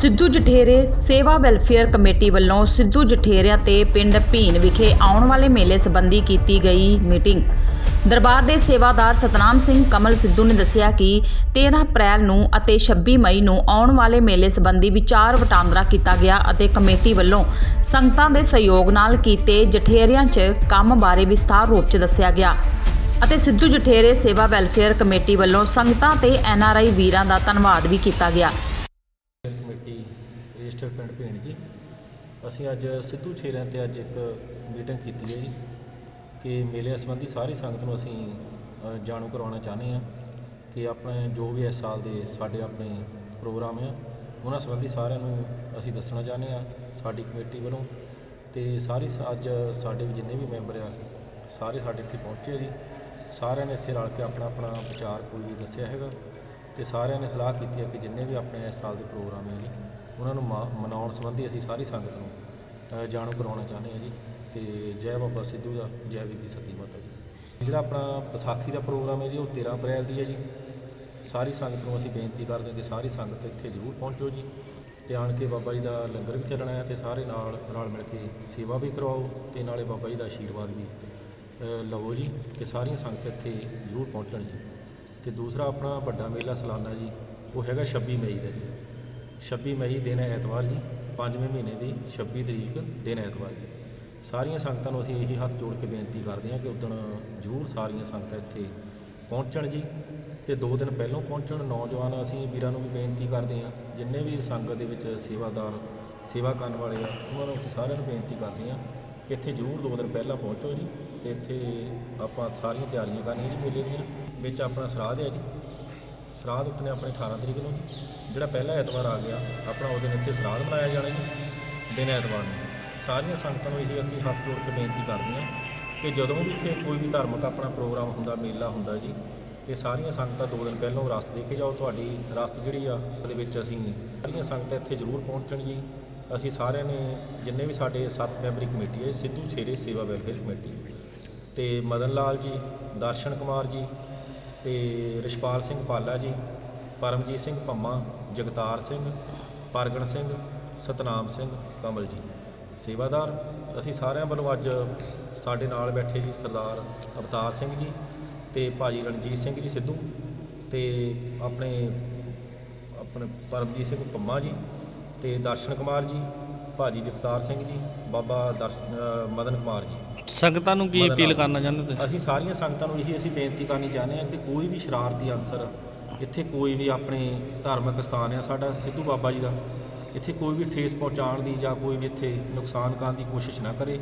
ਸਿੱਧੂ ਜਠੇਰੇ ਸੇਵਾ welfare committee ਵੱਲੋਂ ਸਿੱਧੂ ਜਠੇਰਿਆਂ ਤੇ ਪਿੰਡ ਭੀਨ ਵਿਖੇ ਆਉਣ ਵਾਲੇ ਮੇਲੇ ਸੰਬੰਧੀ ਕੀਤੀ ਗਈ ਮੀਟਿੰਗ। ਦਰਬਾਰ ਦੇ ਸੇਵਾਦਾਰ ਸਤਨਾਮ ਸਿੰਘ ਕਮਲ ਸਿੱਧੂ ਨੇ ਦੱਸਿਆ ਕਿ 13 ਅਪ੍ਰੈਲ ਨੂੰ ਅਤੇ 26 ਮਈ ਨੂੰ ਆਉਣ ਵਾਲੇ ਮੇਲੇ ਸੰਬੰਧੀ ਵਿਚਾਰ ਵਟਾਂਦਰਾ ਕੀਤਾ ਗਿਆ ਅਤੇ ਕਮੇਟੀ ਵੱਲੋਂ ਸੰਗਤਾਂ ਦੇ ਸਹਿਯੋਗ ਨਾਲ ਕੀਤੇ ਜਠੇਰਿਆਂ 'ਚ ਕੰਮ ਬਾਰੇ ਵਿਸਥਾਰ ਰੂਪ 'ਚ ਦੱਸਿਆ ਗਿਆ ਅਤੇ ਸਿੱਧੂ ਜਠੇਰੇ ਸੇਵਾ ਵੈਲਫੇਅਰ ਕਮੇਟੀ ਵੱਲੋਂ ਸੰਗਤਾਂ ਤੇ ਐਨਆਰਆਈ ਵੀਰਾਂ ਦਾ ਧੰਨਵਾਦ ਵੀ ਕੀਤਾ ਗਿਆ। ਰਜਿਸਟਰ ਪਿੰਡ ਭੀਣ ਜੀ। ਅਸੀਂ ਅੱਜ ਸਿੱਧੂ ਛੇਰਿਆਂ ਤੇ ਅੱਜ ਇੱਕ ਮੀਟਿੰਗ ਕੀਤੀ ਹੈ ਜੀ ਕਿ ਮੇਲੇ ਸੰਬੰਧੀ ਸਾਰੀ ਸੰਗਤ ਨੂੰ ਅਸੀਂ ਅ, ਜਾਣੂ ਕਰਵਾਉਣਾ ਚਾਹੁੰਦੇ ਹਾਂ ਕਿ ਆਪਣੇ ਜੋ ਵੀ ਇਸ ਸਾਲ ਦੇ ਸਾਡੇ ਆਪਣੇ ਪ੍ਰੋਗਰਾਮ ਆ ਉਹਨਾਂ ਸੰਬੰਧੀ ਸਾਰਿਆਂ ਨੂੰ ਅਸੀਂ ਦੱਸਣਾ ਚਾਹੁੰਦੇ ਹਾਂ ਸਾਡੀ ਕਮੇਟੀ ਵੱਲੋਂ। ਤੇ ਸਾਰੀ ਸ- ਅੱਜ ਸਾਡੇ ਵੀ ਜਿੰਨੇ ਵੀ ਮੈਂਬਰ ਆ ਸਾਰੇ ਸਾਡੇ ਇੱਥੇ ਪਹੁੰਚੇ ਜੀ। ਸਾਰਿਆਂ ਨੇ ਇੱਥੇ ਰਲ ਕੇ ਆਪਣਾ ਆਪਣਾ ਵਿਚਾਰ ਕੋਈ ਵੀ ਦੱਸਿਆ ਹੈਗਾ। ਤੇ ਸਾਰਿਆਂ ਨੇ ਸਲਾਹ ਕੀਤੀ ਹੈ ਕਿ ਜਿੰਨੇ ਵੀ ਆਪਣੇ ਇਸ ਸਾਲ ਦੇ ਪ੍ਰੋਗਰਾਮ ਹੈ ਜੀ ਉਹਨਾਂ ਨੂੰ ਮਾ- ਮਨਾਉਣ ਸੰਬੰਧੀ ਅਸੀਂ ਸਾਰੀ ਸੰਗਤ ਨੂੰ ਅ, ਜਾਣੂ ਕਰਵਾਉਣਾ ਚਾਹੁੰਦੇ ਹਾਂ ਜੀ। ਤੇ ਜੈ ਬਾਬਾ ਸਿੱਧੂ ਦਾ ਜੈ ਬੀਬੀ ਸਤੀ ਮਾਤਾ ਜੀ। ਜਿਹੜਾ ਆਪਣਾ ਵਿਸਾਖੀ ਦਾ ਪ੍ਰੋਗਰਾਮ ਹੈ ਜੀ ਉਹ 13 ਅਪ੍ਰੈਲ ਦੀ ਹੈ ਜੀ। ਸਾਰੀ ਸੰਗਤ ਨੂੰ ਅਸੀਂ ਬੇਨਤੀ ਕਰਦੇ ਹਾਂ ਕਿ ਸਾਰੀ ਸੰਗਤ ਇੱਥੇ ਜ਼ਰੂਰ ਪਹੁੰਚੋ ਜੀ। ਤੇ ਆਣ ਕੇ ਬਾਬਾ ਜੀ ਦਾ ਲੰਗਰ ਵੀ ਚੱਲਣਾ ਹੈ ਤੇ ਸਾਰੇ ਨਾਲ ਨਾਲ ਮਿਲ ਕੇ ਸੇਵਾ ਵੀ ਕਰਵਾਓ ਤੇ ਨਾਲੇ ਬਾਬਾ ਜੀ ਦਾ ਆਸ਼ੀਰਵਾਦ ਵੀ ਅ, ਲਵੋ ਜੀ ਤੇ ਸਾਰੀਆਂ ਸੰਗਤ ਇੱਥੇ ਜ਼ਰੂਰ ਪਹੁੰਚਣ ਜੀ। ਤੇ ਦੂਸਰਾ ਆਪਣਾ ਵੱਡਾ ਮੇਲਾ ਸਾਲਾਨਾ ਜੀ ਉਹ ਹੈਗਾ 26 ਮਈ ਦਾ ਜੀ। 26 ਮਈ ਦਿਨ ਐਤਵਾਰ ਜੀ, ਪੰਜਵੇਂ ਮਹੀਨੇ ਦੀ 26 ਤਰੀਕ ਦਿਨ ਐਤਵਾਰ ਜੀ। ਸਾਰੀਆਂ ਸੰਗਤਾਂ ਨੂੰ ਅਸੀਂ ਇਹੀ ਹੱਥ ਜੋੜ ਕੇ ਬੇਨਤੀ ਕਰਦੇ ਹਾਂ ਕਿ ਉਦਣ ਜ਼ਰੂਰ ਸਾਰੀਆਂ ਸੰਗਤਾਂ ਇੱਥੇ ਪਹੁੰਚਣ ਜੀ ਤੇ ਦੋ ਦਿਨ ਪਹਿਲਾਂ ਪਹੁੰਚਣ। ਨੌਜਵਾਨ ਅਸੀਂ ਵੀਰਾਂ ਨੂੰ ਵੀ ਬੇਨਤੀ ਕਰਦੇ ਹਾਂ, ਜਿੰਨੇ ਵੀ ਸੰਗਤ ਦੇ ਵਿੱਚ ਸੇਵਾਦਾਰ, ਸੇਵਾ ਕਰਨ ਵਾਲੇ ਆ, ਉਹਨਾਂ ਨੂੰ ਅਸੀਂ ਸਾਰਿਆਂ ਨੂੰ ਬੇਨਤੀ ਕਰਦੇ ਹਾਂ ਕਿ ਇੱਥੇ ਜ਼ਰੂਰ ਦੋ ਦਿਨ ਪਹਿਲਾਂ ਪਹੁੰਚੋ ਜੀ ਤੇ ਇੱਥੇ ਆਪਾਂ ਸਾਰੀਆਂ ਤਿਆਰੀਆਂ ਕਰਨੀਆਂ ਜੀ ਮੇਲੇ ਦੀਆਂ, ਵਿੱਚ ਆਪਣਾ ਸਰਾਧ ਹੈ ਜੀ। ਸਰਾਧ ਉਤਨੇ ਆਪਣੇ 18 ਤਰੀਕ ਨੂੰ। ਜੀ ਜਿਹੜਾ ਪਹਿਲਾ ਐਤਵਾਰ ਆ ਗਿਆ, ਆਪਣਾ ਉਹ ਦਿਨ ਇੱਥੇ ਸਰਾਧ ਮਨਾਇਆ ਜਾਣਾ ਜੀ, ਦਿਨ ਐਤਵਾਰ ਨੂੰ। ਸਾਰੀਆਂ ਸੰਗਤਾਂ ਨੂੰ ਇਹ ਅਸੀਂ ਹੱਥ ਜੋੜ ਕੇ ਬੇਨਤੀ ਕਰਦੇ ਹਾਂ ਕਿ ਜਦੋਂ ਵੀ ਇੱਥੇ ਕੋਈ ਵੀ ਧਾਰਮਿਕ ਆਪਣਾ ਪ੍ਰੋਗਰਾਮ ਹੁੰਦਾ, ਮੇਲਾ ਹੁੰਦਾ ਜੀ, ਤੇ ਸਾਰੀਆਂ ਸੰਗਤਾਂ ਦੋ ਦਿਨ ਪਹਿਲਾਂ ਰਸਤ ਦੇ ਕੇ ਜਾਓ, ਤੁਹਾਡੀ ਰਸਤ ਜਿਹੜੀ ਆ, ਉਹਦੇ ਵਿੱਚ ਅਸੀਂ ਸਾਰੀਆਂ ਸੰਗਤਾਂ ਇੱਥੇ ਜ਼ਰੂਰ ਪਹੁੰਚਣ ਜੀ। ਅਸੀਂ ਸਾਰਿਆਂ ਨੇ ਜਿੰਨੇ ਵੀ ਸਾਡੇ ਸੱਤ ਮੈਂਬਰੀ ਕਮੇਟੀ ਹੈ, ਸਿੱਧੂ ਛੇਰੇ ਸੇਵਾ ਵੈਲਫੇਅਰ ਕਮੇਟੀ। ਤੇ ਮਦਨ ਲਾਲ ਜੀ, ਦਰਸ਼ਨ ਕੁਮਾਰ ਜੀ ਤੇ ਰਿਸ਼ਪਾਲ ਸਿੰਘ ਪਾਲਾ ਜੀ, ਪਰਮਜੀਤ ਸਿੰਘ ਭੰਮਾ ਜਗਤਾਰ ਸਿੰਘ, ਪਰਗਣ ਸਿੰਘ, ਸਤਨਾਮ ਸਿੰਘ, ਕਮਲ ਜੀ। ਸੇਵਾਦਾਰ, ਅਸੀਂ ਸਾਰਿਆਂ ਵੱਲੋਂ ਅੱਜ ਸਾਡੇ ਨਾਲ ਬੈਠੇ ਜੀ ਸਰਦਾਰ ਅਵਤਾਰ ਸਿੰਘ ਜੀ ਤੇ ਭਾਜੀ ਰਣਜੀਤ ਸਿੰਘ ਜੀ ਸਿੱਧੂ ਤੇ ਆਪਣੇ ਆਪਣੇ ਪਰਮਜੀਤ ਸਿੰਘ ਪੰਮਾ ਜੀ ਤੇ ਦਰਸ਼ਨ ਕੁਮਾਰ ਜੀ, ਭਾਜੀ ਜਗਤਾਰ ਸਿੰਘ ਜੀ ਬਾਬਾ ਦਰਸ਼ਨ ਅ, ਮਦਨ ਕੁਮਾਰ ਜੀ। ਸੰਗਤਾਂ ਨੂੰ ਕੀ ਅਪੀਲ। ਕਰਨਾ ਚਾਹੁੰਦੇ ਤੁਸੀਂ? ਅਸੀਂ ਸਾਰੀਆਂ ਸੰਗਤਾਂ ਨੂੰ ਇਹੀ ਅਸੀਂ ਬੇਨਤੀ ਕਰਨੀ ਚਾਹੁੰਦੇ ਹਾਂ ਕਿ ਕੋਈ ਵੀ ਸ਼ਰਾਰਤੀ ਅਨਸਰ ਇੱਥੇ ਕੋਈ ਵੀ ਆਪਣੇ ਧਾਰਮਿਕ ਸਥਾਨ ਆ ਸਾਡਾ ਸਿੱਧੂ ਬਾਬਾ ਜੀ ਦਾ ਇੱਥੇ ਕੋਈ ਵੀ ਠੇਸ ਪਹੁੰਚਾਉਣ ਦੀ ਜਾਂ ਕੋਈ ਵੀ ਇੱਥੇ ਨੁਕਸਾਨ ਕਰਨ ਦੀ ਕੋਸ਼ਿਸ਼ ਨਾ ਕਰੇ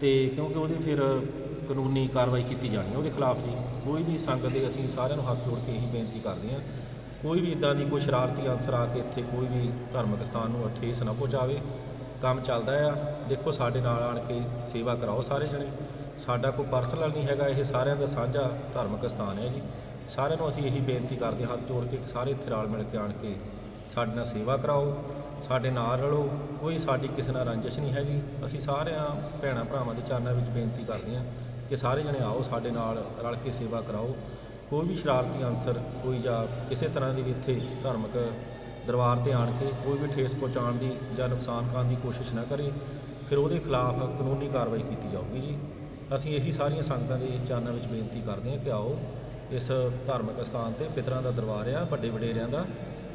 ਤੇ ਕਿਉਂਕਿ ਉਹਦੇ ਫਿਰ ਕਾਨੂੰਨੀ ਕਾਰਵਾਈ ਕੀਤੀ ਜਾਣੀ ਹੈ ਉਹਦੇ ਖਿਲਾਫ ਜੀ। ਕੋਈ ਵੀ ਸੰਗਤ ਦੇ ਅਸੀਂ ਸਾਰਿਆਂ ਨੂੰ ਹੱਥ ਜੋੜ ਕੇ ਇਹੀ ਬੇਨਤੀ ਕਰਦੇ ਹਾਂ ਕੋਈ ਵੀ ਇਦਾਂ ਦੀ ਕੋਈ ਸ਼ਰਾਰਤੀ ਅਨਸਰ ਆ ਕੇ ਇੱਥੇ ਕੋਈ ਵੀ ਧਾਰਮਿਕ ਸਥਾਨ ਨੂੰ ਠੇਸ ਨਾ ਪਹੁੰਚਾਵੇ ਕੰਮ ਚੱਲਦਾ ਆ। ਦੇਖੋ ਸਾਡੇ ਨਾਲ ਆਣ ਕੇ ਸੇਵਾ ਕਰਾਓ ਸਾਰੇ ਜਣੇ। ਸਾਡਾ ਕੋਈ ਪਰਸਨਲ ਨਹੀਂ ਹੈਗਾ, ਇਹ ਸਾਰਿਆਂ ਦਾ ਸਾਂਝਾ ਧਾਰਮਿਕ ਸਥਾਨ ਹੈ ਜੀ। ਸਾਰਿਆਂ ਨੂੰ ਅਸੀਂ ਇਹੀ ਬੇਨਤੀ ਕਰਦੇ ਹਾਂ, ਹੱਥ ਜੋੜ ਕੇ ਕਿ ਸਾਰੇ ਇੱਥੇ ਰਲ ਮਿਲ ਕੇ ਆਣ ਕੇ ਸਾਡੇ ਨਾਲ ਸੇਵਾ ਕਰਾਓ, ਸਾਡੇ ਨਾਲ ਰਲੋ, ਕੋਈ ਸਾਡੀ ਕਿਸੇ ਨਾਲ ਰੰਜਿਸ਼ ਨਹੀਂ ਹੈਗੀ। ਅਸੀਂ ਸਾਰਿਆਂ ਭੈਣਾਂ ਭਰਾਵਾਂ ਦੇ ਚਰਨਾਂ ਵਿੱਚ ਬੇਨਤੀ ਕਰਦੇ ਹਾਂ ਕਿ ਸਾਰੇ ਜਣੇ ਆਓ ਸਾਡੇ ਨਾਲ ਰਲ ਕੇ ਸੇਵਾ ਕਰਾਓ। ਕੋਈ ਵੀ ਸ਼ਰਾਰਤੀ ਅਨਸਰ, ਕੋਈ ਜਾਂ ਕਿਸੇ ਤਰ੍ਹਾਂ ਦੀ ਵੀ ਇੱਥੇ ਧਾਰਮਿਕ ਦਰਬਾਰ ਤੇ ਆਣ ਕੇ ਕੋਈ ਵੀ ਠੇਸ ਪਹੁੰਚਾਉਣ ਦੀ ਜਾਂ ਨੁਕਸਾਨ ਕਰਨ ਦੀ ਕੋਸ਼ਿਸ਼ ਨਾ ਕਰੇ, ਫਿਰ ਉਹਦੇ ਖਿਲਾਫ ਕਾਨੂੰਨੀ ਕਾਰਵਾਈ ਕੀਤੀ ਜਾਊਗੀ ਜੀ। ਅਸੀਂ ਇਹੀ ਸਾਰੀਆਂ ਸੰਗਤਾਂ ਦੇ ਚਰਨਾਂ ਵਿੱਚ ਬੇਨਤੀ ਕਰਦੇ ਹਾਂ ਕਿ ਆਓ, ਇਸ ਧਾਰਮਿਕ ਸਥਾਨ ਤੇ ਪਿਤਰਾਂ ਦਾ ਦਰਬਾਰ ਆ, ਵੱਡੇ ਵਡੇਰਿਆਂ ਦਾ,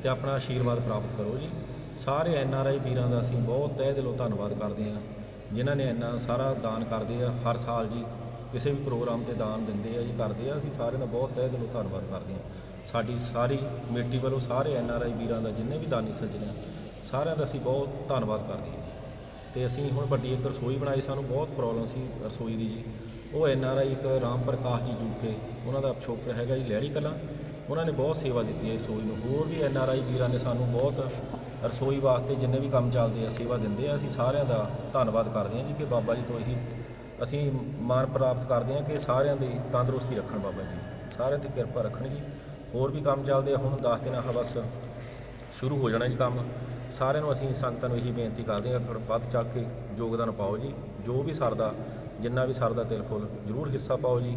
ਤੇ ਆਪਣਾ ਆਸ਼ੀਰਵਾਦ ਪ੍ਰਾਪਤ ਕਰੋ ਜੀ। ਸਾਰੇ ਐਨ ਆਰ ਆਈ ਵੀਰਾਂ ਦਾ ਅਸੀਂ ਬਹੁਤ ਤਹਿ ਦਿਲੋਂ ਧੰਨਵਾਦ ਕਰਦੇ ਹਾਂ, ਜਿਨ੍ਹਾਂ ਨੇ ਇੰਨਾ ਸਾਰਾ ਦਾਨ ਕਰਦੇ ਆ, ਹਰ ਸਾਲ ਜੀ, ਕਿਸੇ ਵੀ ਪ੍ਰੋਗਰਾਮ ਤੇ ਦਾਨ ਦਿੰਦੇ ਆ ਜੀ, ਕਰਦੇ ਆ, ਅਸੀਂ ਸਾਰਿਆਂ ਦਾ ਬਹੁਤ ਤਹਿ ਦਿਲੋਂ ਧੰਨਵਾਦ ਕਰਦੇ ਹਾਂ। ਸਾਡੀ ਸਾਰੀ ਕਮੇਟੀ ਵੱਲੋਂ ਸਾਰੇ ਐਨ ਆਰ ਆਈ ਵੀਰਾਂ ਦਾ, ਜਿੰਨੇ ਵੀ ਦਾਨੀ ਸੱਜਣ ਆ, ਸਾਰਿਆਂ ਦਾ ਅਸੀਂ ਬਹੁਤ ਧੰਨਵਾਦ ਕਰਦੇ ਹਾਂ ਜੀ। ਤੇ ਅਸੀਂ ਹੁਣ ਵੱਡੀ ਇੱਕ ਰਸੋਈ ਬਣਾਈ, ਸਾਨੂੰ ਬਹੁਤ ਪ੍ਰੋਬਲਮ ਸੀ ਰਸੋਈ ਦੀ ਜੀ। ਉਹ ਐਨ ਆਰ ਆਈ ਇੱਕ ਰਾਮ ਪ੍ਰਕਾਸ਼ ਜੀ ਜੂਕੇ ਉਹਨਾਂ ਦਾ ਪਿਛੋਕੜ ਹੈਗਾ ਜੀ ਲਹਿੜੀ ਕਲਾਂ। ਉਹਨਾਂ ਨੇ ਬਹੁਤ ਸੇਵਾ ਦਿੱਤੀ ਹੈ ਰਸੋਈ ਨੂੰ। ਹੋਰ ਵੀ ਐਨ ਆਰ ਆਈ ਵੀਰਾਂ ਨੇ ਸਾਨੂੰ ਬਹੁਤ ਰਸੋਈ ਵਾਸਤੇ ਜਿੰਨੇ ਵੀ ਕੰਮ ਚੱਲਦੇ ਆ, ਸੇਵਾ ਦਿੰਦੇ ਆ, ਅਸੀਂ ਸਾਰਿਆਂ ਦਾ ਧੰਨਵਾਦ ਕਰਦੇ ਹਾਂ ਜੀ ਕਿ ਬਾਬਾ ਜੀ ਤੋਂ ਇਹੀ ਅਸੀਂ ਮਾਨ ਪ੍ਰਾਪਤ ਕਰਦੇ ਹਾਂ ਕਿ ਸਾਰਿਆਂ ਦੀ ਤੰਦਰੁਸਤੀ ਰੱਖਣ ਬਾਬਾ ਜੀ ਸਾਰਿਆਂ ਦੀ ਕਿਰਪਾ ਰੱਖਣ ਜੀ। ਹੋਰ ਵੀ ਕੰਮ ਚੱਲਦੇ ਆ, ਹੁਣ 10 ਦਿਨਾਂ ਆ ਬਸ ਸ਼ੁਰੂ ਹੋ ਜਾਣਾ ਜੀ ਕੰਮ। ਸਾਰਿਆਂ ਨੂੰ ਅਸੀਂ ਸੰਤਾਂ ਨੂੰ ਇਹੀ ਬੇਨਤੀ ਕਰਦੇ ਹਾਂ ਕਿ ਵੱਧ ਚੱਕ ਕੇ ਯੋਗਦਾਨ ਪਾਓ ਜੀ। ਜੋ ਵੀ ਸਰਦਾ, ਜਿੰਨਾ ਵੀ ਸਰਦਾ ਤਿਲ ਫੁੱਲ, ਜ਼ਰੂਰ ਹਿੱਸਾ ਪਾਓ ਜੀ।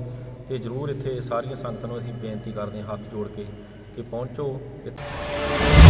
ਤੇ ਜ਼ਰੂਰ ਇੱਥੇ ਸਾਰੀਆਂ ਸੰਤਾਂ ਨੂੰ ਅਸੀਂ ਬੇਨਤੀ ਕਰਦੇ ਹਾਂ, ਹੱਥ ਜੋੜ ਕੇ ਕਿ ਪਹੁੰਚੋ ਇੱਥੇ।